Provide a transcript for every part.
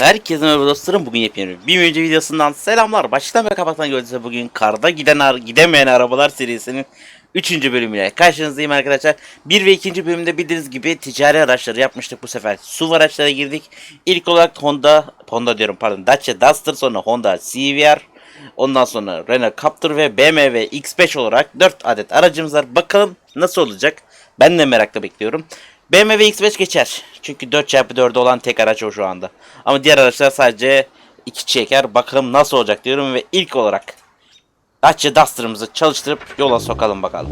Herkese merhaba dostlarım. Bugün yepyeni bir önce videosundan selamlar. Baştan ve kapaktan gördüğünüz bugün karda giden ar- gidemeyen arabalar serisinin 3. bölümüyle karşınızdayım arkadaşlar. 1 ve 2. bölümde bildiğiniz gibi ticari araçları yapmıştık bu sefer. SUV araçlara girdik. İlk olarak Honda, Honda diyorum pardon Dacia Duster sonra Honda CVR. Ondan sonra Renault Captur ve BMW X5 olarak 4 adet aracımız var. Bakalım nasıl olacak? Ben de merakla bekliyorum. BMW X5 geçer. Çünkü 4x4'ü olan tek araç o şu anda. Ama diğer araçlar sadece 2 çeker. Bakalım nasıl olacak diyorum ve ilk olarak Dacia Duster'ımızı çalıştırıp yola sokalım bakalım.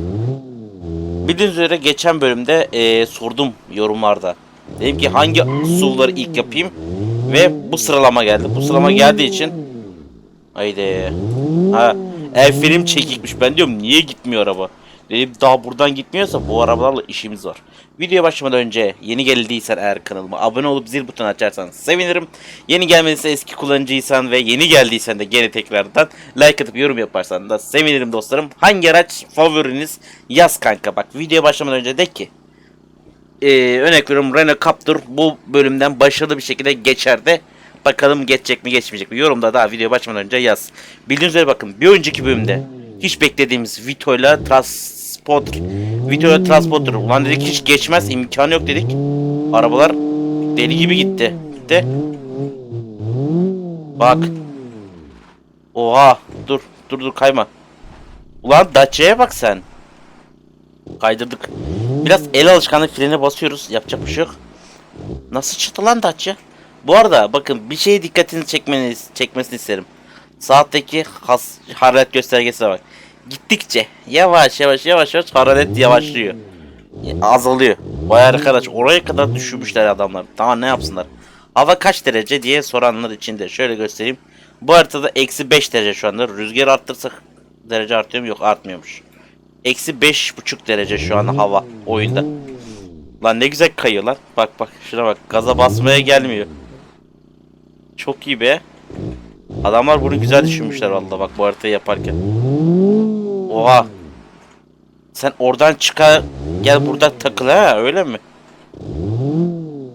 Bildiğiniz üzere geçen bölümde eee, sordum yorumlarda. Dedim ki hangi SUV'ları ilk yapayım ve bu sıralama geldi. Bu sıralama geldiği için Haydi. Ha, el film çekikmiş. Ben diyorum niye gitmiyor araba? Dedim daha buradan gitmiyorsa bu arabalarla işimiz var. Videoya başlamadan önce yeni geldiysen eğer kanalıma abone olup zil butonu açarsan sevinirim. Yeni gelmediyse eski kullanıcıysan ve yeni geldiysen de gene tekrardan like atıp yorum yaparsan da sevinirim dostlarım. Hangi araç favoriniz yaz kanka bak videoya başlamadan önce de ki ee, örnek veriyorum Renault Captur bu bölümden başarılı bir şekilde geçer de bakalım geçecek mi geçmeyecek mi yorumda daha video başlamadan önce yaz. Bildiğiniz üzere bakın bir önceki bölümde hiç beklediğimiz Vito'yla Transporter Vito'yla Transporter ulan dedik hiç geçmez imkanı yok dedik. Arabalar deli gibi gitti. Gitti. Bak. Oha dur dur dur kayma. Ulan Dacia'ya bak sen. Kaydırdık. Biraz el alışkanlık frene basıyoruz. Yapacak bir şey yok. Nasıl çıktı lan Dacia? Bu arada bakın bir şeye dikkatinizi çekmeniz, çekmesini isterim. Saatteki has, hararet göstergesine bak. Gittikçe yavaş yavaş yavaş yavaş hararet yavaşlıyor. Ya, Azalıyor. Vay arkadaş oraya kadar düşürmüşler adamlar. Daha ne yapsınlar? Hava kaç derece diye soranlar için de şöyle göstereyim. Bu haritada eksi 5 derece şu anda. Rüzgar arttırsak derece artıyor mu? Yok artmıyormuş. Eksi beş buçuk derece şu an hava oyunda. Lan ne güzel kayıyor lan. Bak bak şuna bak. Gaza basmaya gelmiyor. Çok iyi be. Adamlar bunu güzel düşünmüşler valla bak bu haritayı yaparken. Oha. Sen oradan çıkar gel burada takıl ha öyle mi?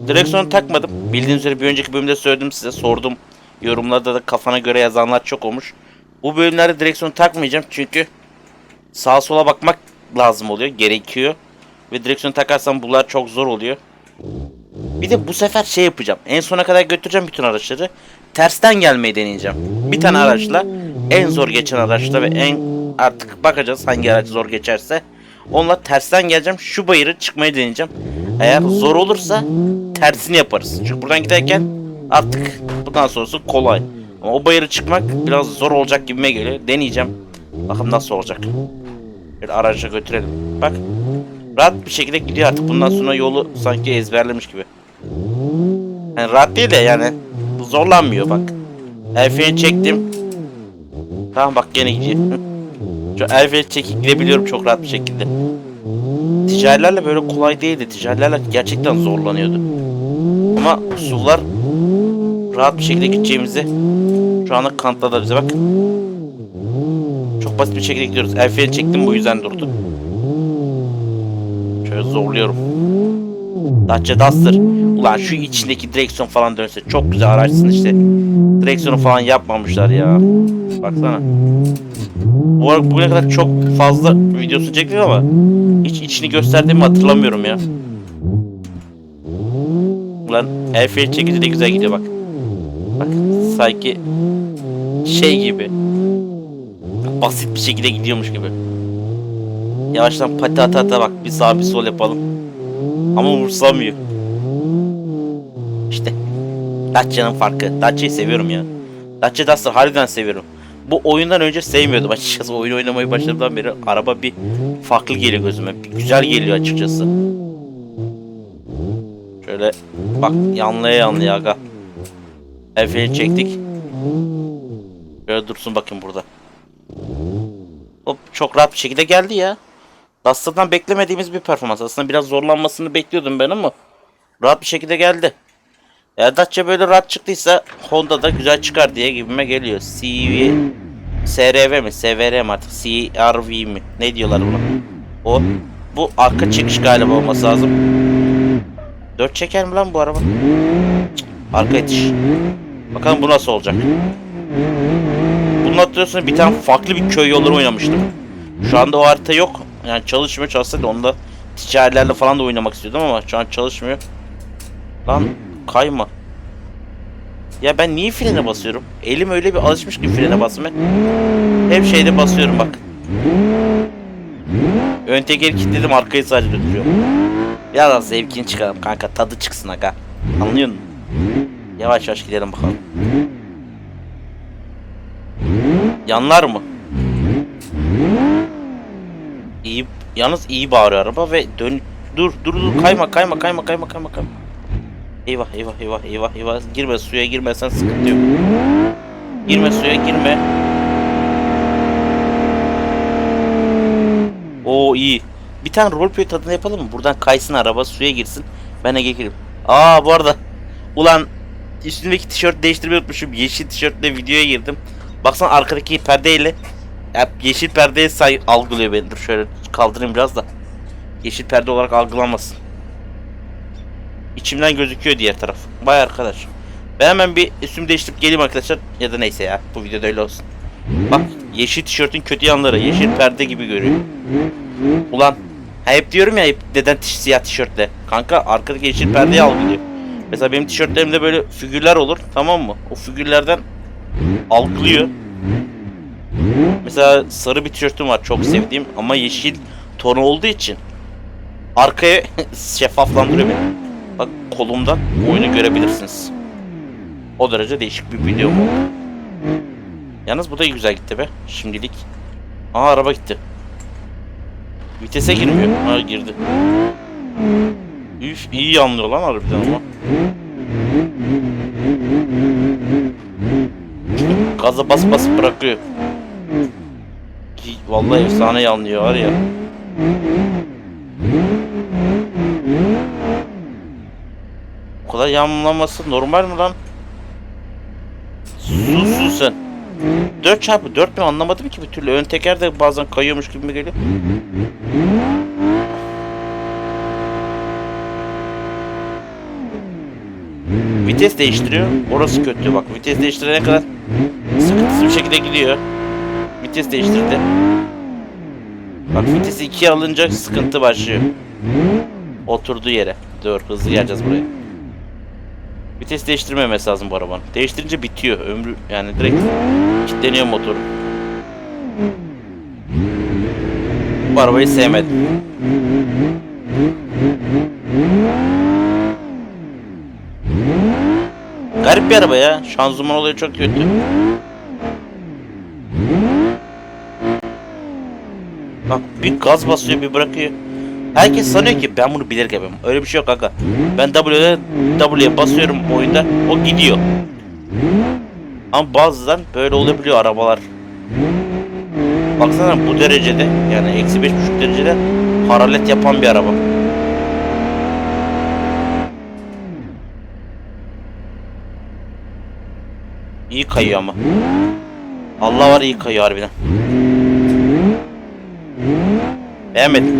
Direksiyonu takmadım. Bildiğiniz üzere bir önceki bölümde söyledim size sordum. Yorumlarda da kafana göre yazanlar çok olmuş. Bu bölümlerde direksiyonu takmayacağım çünkü sağa sola bakmak lazım oluyor, gerekiyor. Ve direksiyonu takarsam bunlar çok zor oluyor. Bir de bu sefer şey yapacağım. En sona kadar götüreceğim bütün araçları. Tersten gelmeyi deneyeceğim. Bir tane araçla en zor geçen araçla ve en artık bakacağız hangi araç zor geçerse. Onunla tersten geleceğim. Şu bayırı çıkmayı deneyeceğim. Eğer zor olursa tersini yaparız. Çünkü buradan giderken artık bundan sonrası kolay. Ama o bayırı çıkmak biraz zor olacak gibime geliyor. Deneyeceğim. Bakalım nasıl olacak. Bir araca götürelim. Bak. Rahat bir şekilde gidiyor artık. Bundan sonra yolu sanki ezberlemiş gibi. Yani rahat değil de yani zorlanmıyor bak. El çektim. Tamam bak gene gidiyor. Şu el freni çekip gidebiliyorum çok rahat bir şekilde. Ticarilerle böyle kolay değildi. Ticarilerle gerçekten zorlanıyordu. Ama SUV'lar rahat bir şekilde gideceğimizi şu anda kanıtladı bize bak. Çok basit bir şekilde gidiyoruz. El freni çektim bu yüzden durdu. Şöyle zorluyorum. Dacia Duster. Ulan şu içindeki direksiyon falan dönse çok güzel araçsın işte. Direksiyonu falan yapmamışlar ya. Baksana. Bu arada bugüne kadar çok fazla videosu çektik ama hiç içini gösterdiğimi hatırlamıyorum ya. Ulan el freni çekince de güzel gidiyor bak. Bak sanki şey gibi. Basit bir şekilde gidiyormuş gibi. Yavaştan pati ata ata bak bir sağ bir sol yapalım. Ama umursamıyor. İşte. Dacia'nın farkı. Dacia'yı seviyorum ya. Dacia Duster harbiden seviyorum. Bu oyundan önce sevmiyordum açıkçası. Oyun oynamayı başladığımdan beri araba bir farklı geliyor gözüme. Bir güzel geliyor açıkçası. Şöyle bak yanlaya yanlaya aga. El freni çektik. Şöyle dursun bakın burada. Hop çok rahat bir şekilde geldi ya. Duster'dan beklemediğimiz bir performans. Aslında biraz zorlanmasını bekliyordum ben ama rahat bir şekilde geldi. Eğer Dacia böyle rahat çıktıysa Honda da güzel çıkar diye gibime geliyor. CV SRV mi? SVR mi artık? CRV mi? Ne diyorlar buna? O. Bu arka çıkış galiba olması lazım. Dört çeker mi lan bu araba? Cık. Arka itiş. Bakalım bu nasıl olacak. Bunun hatırlıyorsunuz bir tane farklı bir köy yolları oynamıştım. Şu anda o harita yok. Yani çalışmıyor. Çalışsaydı onda ticarilerle falan da oynamak istiyordum ama şu an çalışmıyor. Lan kayma. Ya ben niye frene basıyorum? Elim öyle bir alışmış ki frene basmaya. Hep şeyde basıyorum bak. Ön tekeri kilitledim arkayı sadece götürüyorum. Biraz zevkini çıkaralım kanka tadı çıksın aga. Anlıyor musun? Yavaş yavaş gidelim bakalım. Yanlar mı? İyi, yalnız iyi bağırıyor araba ve dön dur dur dur kayma kayma kayma kayma kayma kayma. Eyvah eyvah eyvah eyvah eyvah girme suya girmesen sıkıntı yok. Girme suya girme. Oo iyi. Bir tane roleplay tadını yapalım mı? Buradan kaysın araba suya girsin. Ben de gireyim. Aa bu arada. Ulan üstündeki tişört değiştirmeyi unutmuşum. Yeşil tişörtle videoya girdim. Baksana arkadaki perdeyle ya yeşil perdeyi say algılıyor beni. Dur şöyle kaldırayım biraz da. Yeşil perde olarak algılanmasın. İçimden gözüküyor diğer taraf. Vay arkadaş. Ben hemen bir üstümü değiştirip geleyim arkadaşlar. Ya da neyse ya. Bu videoda öyle olsun. Bak yeşil tişörtün kötü yanları. Yeşil perde gibi görüyor. Ulan hep diyorum ya hep neden siyah tişörtle. Kanka arkadaki yeşil perdeyi algılıyor. Mesela benim tişörtlerimde böyle figürler olur tamam mı? O figürlerden algılıyor. Mesela sarı bir tişörtüm var çok sevdiğim ama yeşil tonu olduğu için arkaya şeffaflandırıyor beni. Bak kolumdan oyunu görebilirsiniz. O derece değişik bir video bu. Yalnız bu da güzel gitti be şimdilik. Aa araba gitti. Vitese girmiyor. Ha girdi. Üf iyi yanlıyor lan harbiden ama. Gaza bas bas bırakıyor. Vallahi efsane yanlıyor var ya. Kadar yanlaması normal mi lan? Sus sus sen. 4 çarpı 4 mü anlamadım ki bir türlü. Ön teker de bazen kayıyormuş gibi mi geliyor? Vites değiştiriyor. Orası kötü bak. Vites değiştirene kadar sıkıntısız bir şekilde gidiyor. Vites değiştirdi. Bak vitesi 2'ye alınca sıkıntı başlıyor. Oturduğu yere. Dur hızlı geleceğiz buraya. Vites değiştirmemesi lazım bu arabanın. Değiştirince bitiyor. Ömrü yani direkt kilitleniyor motor. Bu arabayı sevmedim. Garip bir araba ya. Şanzıman olayı çok kötü. Bak bir gaz basıyor bir bırakıyor. Herkes sanıyor ki ben bunu bilerek yapıyorum. Öyle bir şey yok aga. Ben W'ye W'ye basıyorum oyunda o gidiyor. Ama bazen böyle olabiliyor arabalar. Baksana bu derecede yani eksi beş buçuk derecede hararet yapan bir araba. İyi kayıyor ama. Allah var iyi kayıyor harbiden. Beğenmedim.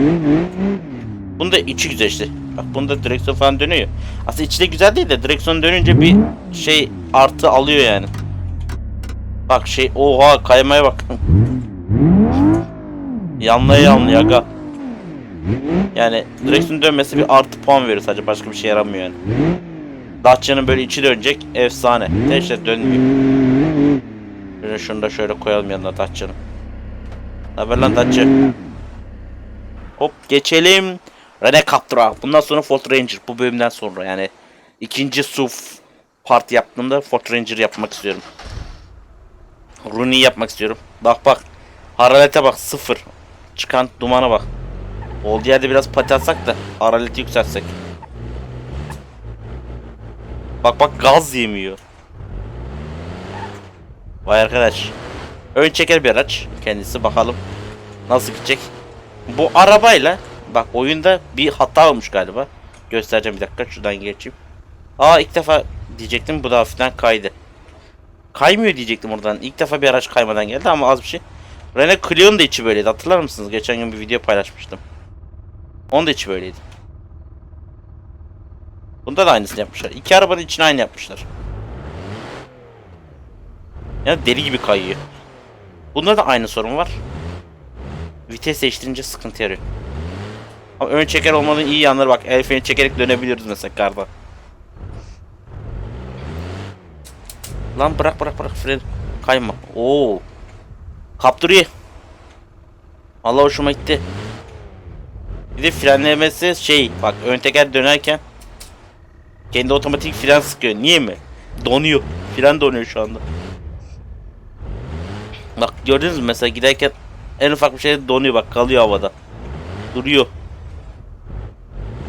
Bunda içi güzel işte. Bak bunda direksiyon falan dönüyor. Aslında içi de güzel değil de direksiyon dönünce bir şey artı alıyor yani. Bak şey oha kaymaya bak. yanlaya yanlaya aga. Yani direksiyon dönmesi bir artı puan veriyor sadece başka bir şey yaramıyor yani. Dacia'nın böyle içi dönecek efsane. İşte dönmüyor. Şöyle şunu da şöyle koyalım yanına Dacia'nın. Haber lan Dacia. Hop geçelim. Rene Captura. Bundan sonra Ford Ranger. Bu bölümden sonra yani. ikinci SUV part yaptığımda Ford Ranger yapmak istiyorum. Rooney yapmak istiyorum. Bak bak. Hararete bak sıfır. Çıkan dumana bak. Olduğu yerde biraz pati atsak da harareti yükseltsek. Bak bak gaz yemiyor. Vay arkadaş. Ön çeker bir araç. Kendisi bakalım. Nasıl gidecek. Bu arabayla bak oyunda bir hata olmuş galiba. Göstereceğim bir dakika şuradan geçeyim. Aa ilk defa diyecektim bu da hafiften kaydı. Kaymıyor diyecektim oradan. İlk defa bir araç kaymadan geldi ama az bir şey. Renault Clio'nun da içi böyleydi. Hatırlar mısınız? Geçen gün bir video paylaşmıştım. Onun da içi böyleydi. Bunda da aynısını yapmışlar. İki arabanın içine aynı yapmışlar. Ya deli gibi kayıyor. Bunda da aynı sorun var. Vites değiştirince sıkıntı yarıyor. Ama ön çeker olmanın iyi yanları bak. El freni çekerek dönebiliyoruz mesela karda. Lan bırak bırak bırak fren. Kayma. Oo. Kaptırıyor. Allah hoşuma gitti. Bir de frenlemesi şey bak ön teker dönerken kendi otomatik fren sıkıyor. Niye mi? Donuyor. Fren donuyor şu anda. Bak gördünüz mü mesela giderken en ufak bir şey donuyor bak kalıyor havada. Duruyor.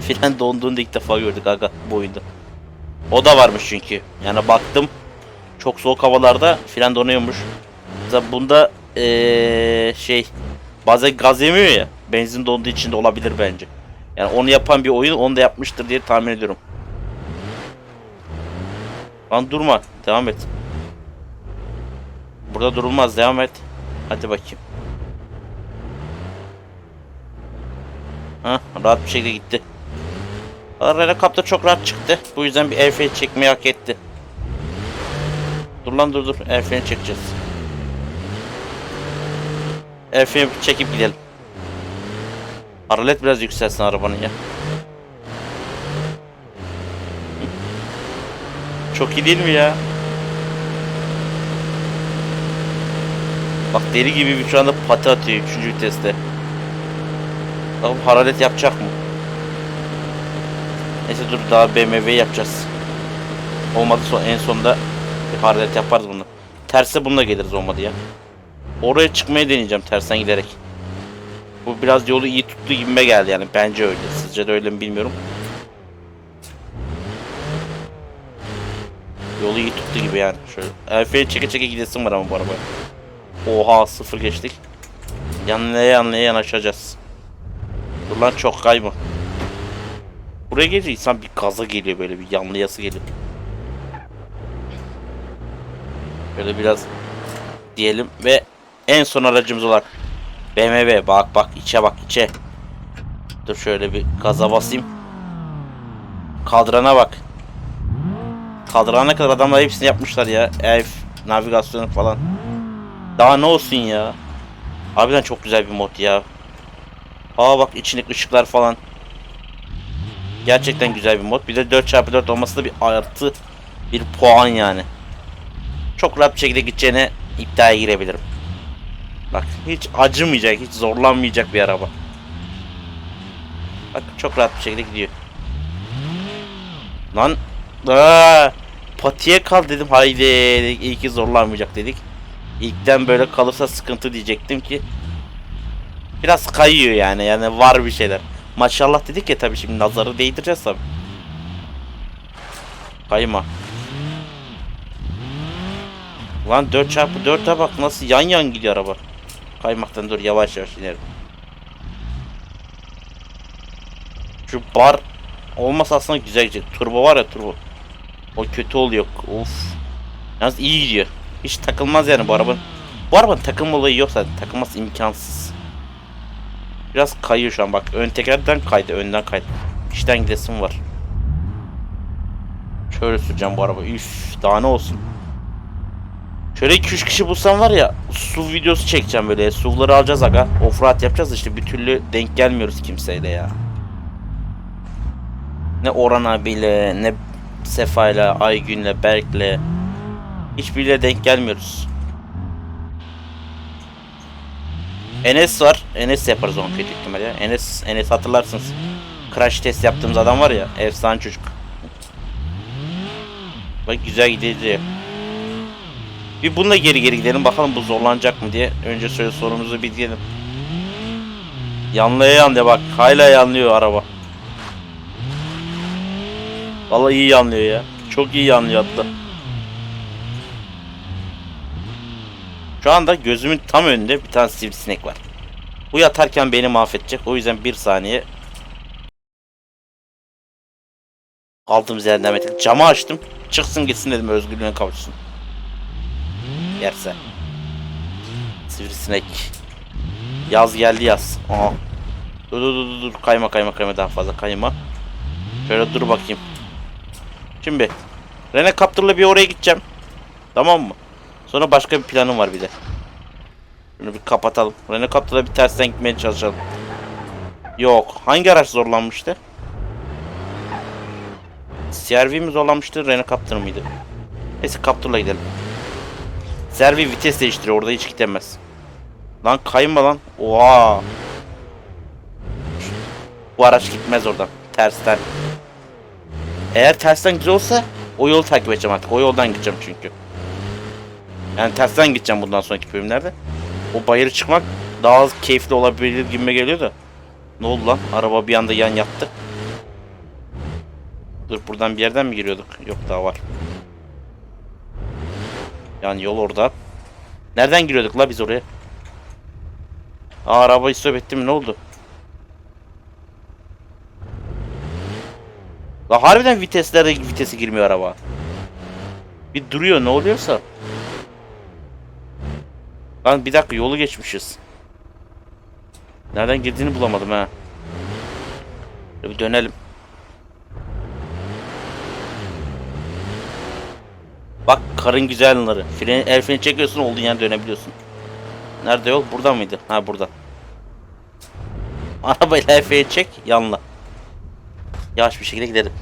Fren donduğunu ilk defa gördük aga bu oyunda. O da varmış çünkü. Yani baktım çok soğuk havalarda fren donuyormuş. Mesela bunda ee, şey bazen gaz yemiyor ya. Benzin donduğu için de olabilir bence. Yani onu yapan bir oyun onu da yapmıştır diye tahmin ediyorum. Lan durma. Devam et. Burada durulmaz. Devam et. Hadi bakayım. Ha, rahat bir şekilde gitti. Helikopter çok rahat çıktı. Bu yüzden bir freni çekmeyi hak etti. Dur lan dur dur. Freni çekeceğiz. Freni çekip gidelim. Aralet biraz yükselsin arabanın ya. Çok iyi değil mi ya? Bak deli gibi şu anda pati atıyor 3. viteste. Bakalım hararet yapacak mı? Neyse dur daha BMW yapacağız. Olmadı son en sonunda bir hararet yaparız bunu. Terse bununla geliriz olmadı ya. Oraya çıkmayı deneyeceğim tersten giderek. Bu biraz yolu iyi tuttu gibime geldi yani bence öyle. Sizce de öyle mi bilmiyorum. Yolu iyi tuttu gibi yani. Şöyle Elfe'yi çeke çeke gidesim var ama bu araba. Oha sıfır geçtik. Yanlaya yanlaya yanaşacağız. Dur lan çok kayma. Buraya gelince insan bir gaza geliyor böyle bir yanlayası geliyor. Böyle biraz diyelim ve en son aracımız olarak BMW bak bak içe bak içe. Dur şöyle bir gaza basayım. Kadrana bak. Kadrana kadar adamlar hepsini yapmışlar ya. Ev, navigasyonu falan. Daha ne olsun ya. Harbiden çok güzel bir mod ya. Aa bak içindeki ışıklar falan. Gerçekten güzel bir mod. Bir de 4x4 olması da bir artı bir puan yani. Çok rahat bir şekilde gideceğine iddiaya girebilirim. Bak hiç acımayacak, hiç zorlanmayacak bir araba. Bak çok rahat bir şekilde gidiyor. Lan aa, patiye kal dedim haydi iyi ki zorlanmayacak dedik. İlkten böyle kalırsa sıkıntı diyecektim ki. Biraz kayıyor yani yani var bir şeyler. Maşallah dedik ya tabii şimdi nazarı değdireceğiz tabii. Kayma. Lan 4x4'e bak nasıl yan yan gidiyor araba. Kaymaktan dur yavaş yavaş inerim. Şu bar olmasa aslında güzel gidecek. Turbo var ya turbo. O kötü oluyor. Of. Yalnız iyi gidiyor. Hiç takılmaz yani bu arabanın. Bu arabanın takılma olayı yok zaten. Takılması imkansız. Biraz kayıyor şu an bak. Ön tekerden kaydı. Önden kaydı. İşten gidesim var. Şöyle süreceğim bu araba. Üf daha ne olsun. Şöyle 2-3 kişi bulsam var ya su videosu çekeceğim böyle. SUV'ları alacağız aga. Offroad yapacağız işte bir türlü denk gelmiyoruz kimseyle ya. Ne Orhan abiyle, ne Sefa'yla, Aygün'le, Berk'le. Hiçbiriyle denk gelmiyoruz. Enes var. Enes yaparız onu kötü ihtimalle. Enes, Enes hatırlarsınız. Crash test yaptığımız adam var ya. Efsane çocuk. Bak güzel gidiyor. Bir bununla geri geri gidelim bakalım bu zorlanacak mı diye. Önce şöyle sorumuzu bir diyelim. Yanlaya yanlaya bak. Hala yanlıyor araba. Vallahi iyi yanlıyor ya. Çok iyi yanlıyor hatta. Şu anda gözümün tam önünde bir tane sivrisinek var. Bu yatarken beni mahvedecek. O yüzden bir saniye Aldığımız yerden ettik. Camı açtım. Çıksın gitsin dedim özgürlüğüne kavuşsun. Yerse. Sivrisinek. Yaz geldi yaz. Aha. Dur dur dur dur kayma kayma kayma daha fazla kayma. Şöyle dur bakayım. Şimdi Rene Captur'la bir oraya gideceğim. Tamam mı? Sonra başka bir planım var bir de. Şunu bir kapatalım. Rene Captur'la bir tersten gitmeye çalışalım. Yok. Hangi araç zorlanmıştı? CRV mi zorlanmıştı? Rene Captur mıydı? Neyse Captur'la gidelim. CRV vites değiştiriyor. Orada hiç gidemez. Lan kayma lan. Oha. Bu araç gitmez oradan. Tersten. Eğer tersten güzel olsa o yolu takip edeceğim artık. O yoldan gideceğim çünkü. Yani tersten gideceğim bundan sonraki bölümlerde. O bayırı çıkmak daha az keyifli olabilir gibime geliyor da. Ne oldu lan? Araba bir anda yan yattı. Dur buradan bir yerden mi giriyorduk? Yok daha var. Yani yol orada. Nereden giriyorduk la biz oraya? Aa arabayı stop ettim ne oldu? La harbiden viteslerde vitesi girmiyor araba. Bir duruyor ne oluyorsa. Lan bir dakika yolu geçmişiz. Nereden girdiğini bulamadım ha. Bir dönelim. Bak karın güzel yanları. Freni, el freni çekiyorsun olduğun yere dönebiliyorsun. Nerede yol? Burada mıydı? Ha burada. Arabayla el freni çek yanla. Yavaş bir şekilde gidelim.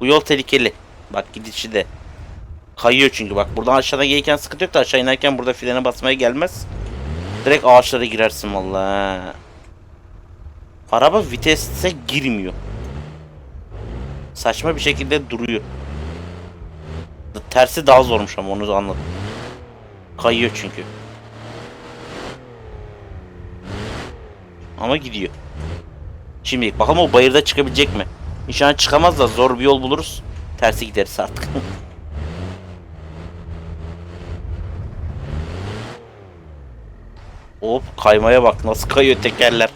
Bu yol tehlikeli. Bak gidişi de. Kayıyor çünkü bak buradan aşağıdan gelirken sıkıntı yok da aşağı inerken burada frene basmaya gelmez. Direkt ağaçlara girersin vallahi. Araba vitese girmiyor. Saçma bir şekilde duruyor. Tersi daha zormuş ama onu anladım. Kayıyor çünkü. Ama gidiyor. Şimdi bakalım o bayırda çıkabilecek mi? İnşallah çıkamaz da zor bir yol buluruz. Tersi gideriz artık. Hop kaymaya bak nasıl kayıyor tekerler.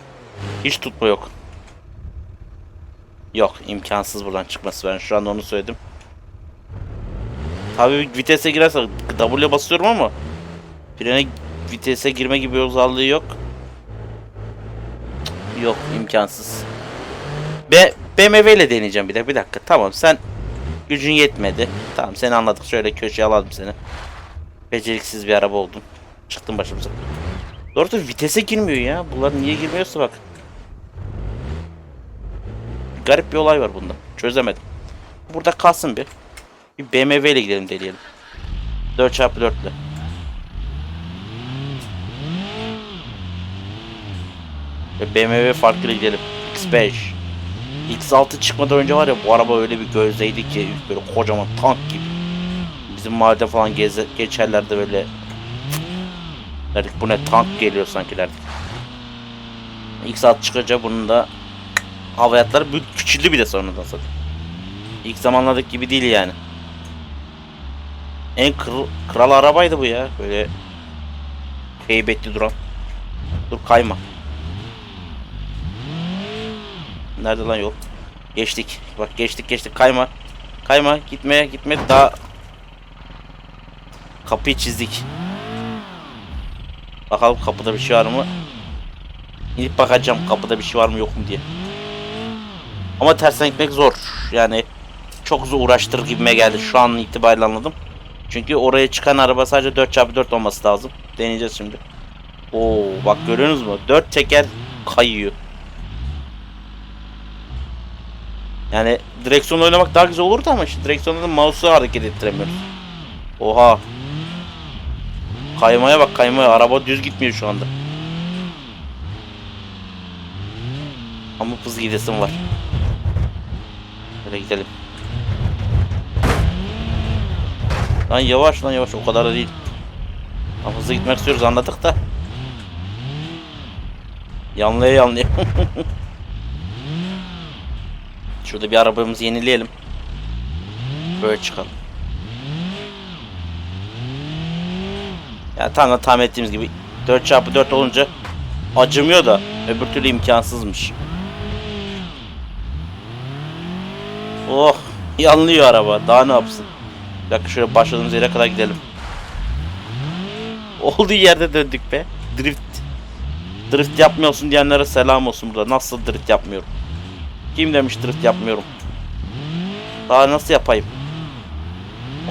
Hiç tutma yok. Yok imkansız buradan çıkması ben şu anda onu söyledim. Tabii vitese girerse W'ye basıyorum ama frene vitese girme gibi özelliği yok. Yok imkansız. Be BMW ile deneyeceğim bir de bir dakika tamam sen gücün yetmedi. Tamam seni anladık şöyle köşeye alalım seni. Beceriksiz bir araba oldun. Çıktın başımıza. Doğrusu vitese girmiyor ya. Bunlar niye girmiyorsa bak. Garip bir olay var bunda. Çözemedim. Burada kalsın bir. Bir BMW ile gidelim deneyelim. 4x4 ile. BMW farklı gidelim. X5. X6 çıkmadan önce var ya bu araba öyle bir gözdeydi ki böyle kocaman tank gibi. Bizim mahallede falan geze, geçerlerde böyle derdik bu ne tank geliyor sanki derdik. X6 çıkınca bunun da hava hayatları büyük küçüldü bir de sonradan zaten. İlk zamanlardaki gibi değil yani. En kral, kral arabaydı bu ya. Böyle heybetli duran. Dur kayma. Nerede lan yol? Geçtik. Bak geçtik geçtik. Kayma. Kayma. Gitmeye gitme. Daha kapıyı çizdik. Bakalım kapıda bir şey var mı? İnip bakacağım kapıda bir şey var mı yok mu diye. Ama tersten gitmek zor. Yani çok zor uğraştırır gibime geldi. Şu an itibariyle anladım. Çünkü oraya çıkan araba sadece 4x4 olması lazım. Deneyeceğiz şimdi. Oo bak görüyorsunuz mu? 4 teker kayıyor. Yani direksiyonla oynamak daha güzel olurdu ama işte direksiyonda da mouse'u hareket ettiremiyoruz. Oha. Kaymaya bak kaymaya. Araba düz gitmiyor şu anda. Ama hız gidesim var. Böyle gidelim. Lan yavaş lan yavaş o kadar da değil. Ama hızlı gitmek istiyoruz anladık da. Yanlaya yanlaya. Şurada bir arabamızı yenileyelim. Böyle çıkalım. Ya tam da tahmin ettiğimiz gibi 4x4 olunca acımıyor da öbür türlü imkansızmış. Oh yanlıyor araba daha ne yapsın. Bir dakika şöyle başladığımız yere kadar gidelim. Olduğu yerde döndük be. Drift. Drift yapmıyorsun diyenlere selam olsun burada. Nasıl drift yapmıyorum? Kim demiş drift yapmıyorum? Daha nasıl yapayım?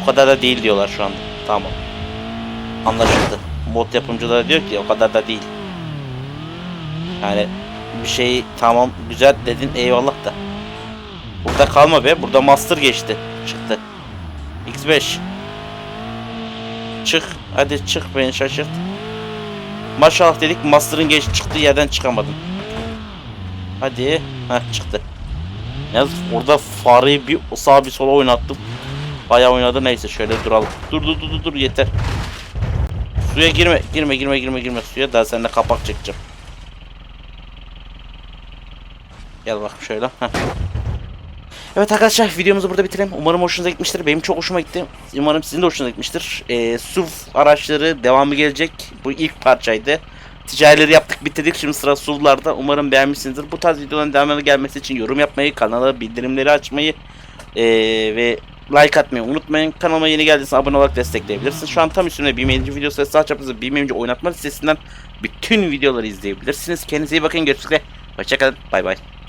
O kadar da değil diyorlar şu anda. Tamam. Anlaşıldı. Mod yapımcıları diyor ki o kadar da değil. Yani bir şey tamam güzel dedin eyvallah da. Burada kalma be. Burada master geçti. Çıktı. X5. Çık. Hadi çık beni şaşırt. Maşallah dedik master'ın geç çıktığı yerden çıkamadın. Hadi. Heh çıktı. Yalnız orada fareyi bir sağa bir sola oynattım. Bayağı oynadı neyse şöyle duralım. Dur dur dur dur, dur yeter. Suya girme girme girme girme girme suya daha seninle kapak çekeceğim. Gel bak şöyle. Heh. Evet arkadaşlar videomuzu burada bitirelim. Umarım hoşunuza gitmiştir. Benim çok hoşuma gitti. Umarım sizin de hoşunuza gitmiştir. Ee, SUV araçları devamı gelecek. Bu ilk parçaydı. Ticarileri yaptık bitirdik. Şimdi sıra SUV'larda. Umarım beğenmişsinizdir. Bu tarz videoların devamlı gelmesi için yorum yapmayı, kanala bildirimleri açmayı ee, ve like atmayı unutmayın. Kanalıma yeni geldiysen abone olarak destekleyebilirsin. Şu an tam üstünde bir video videosu ve sağ çaprazda bir oynatma listesinden bütün videoları izleyebilirsiniz. Kendinize iyi bakın. Görüşmek üzere. Hoşçakalın. Bay bay.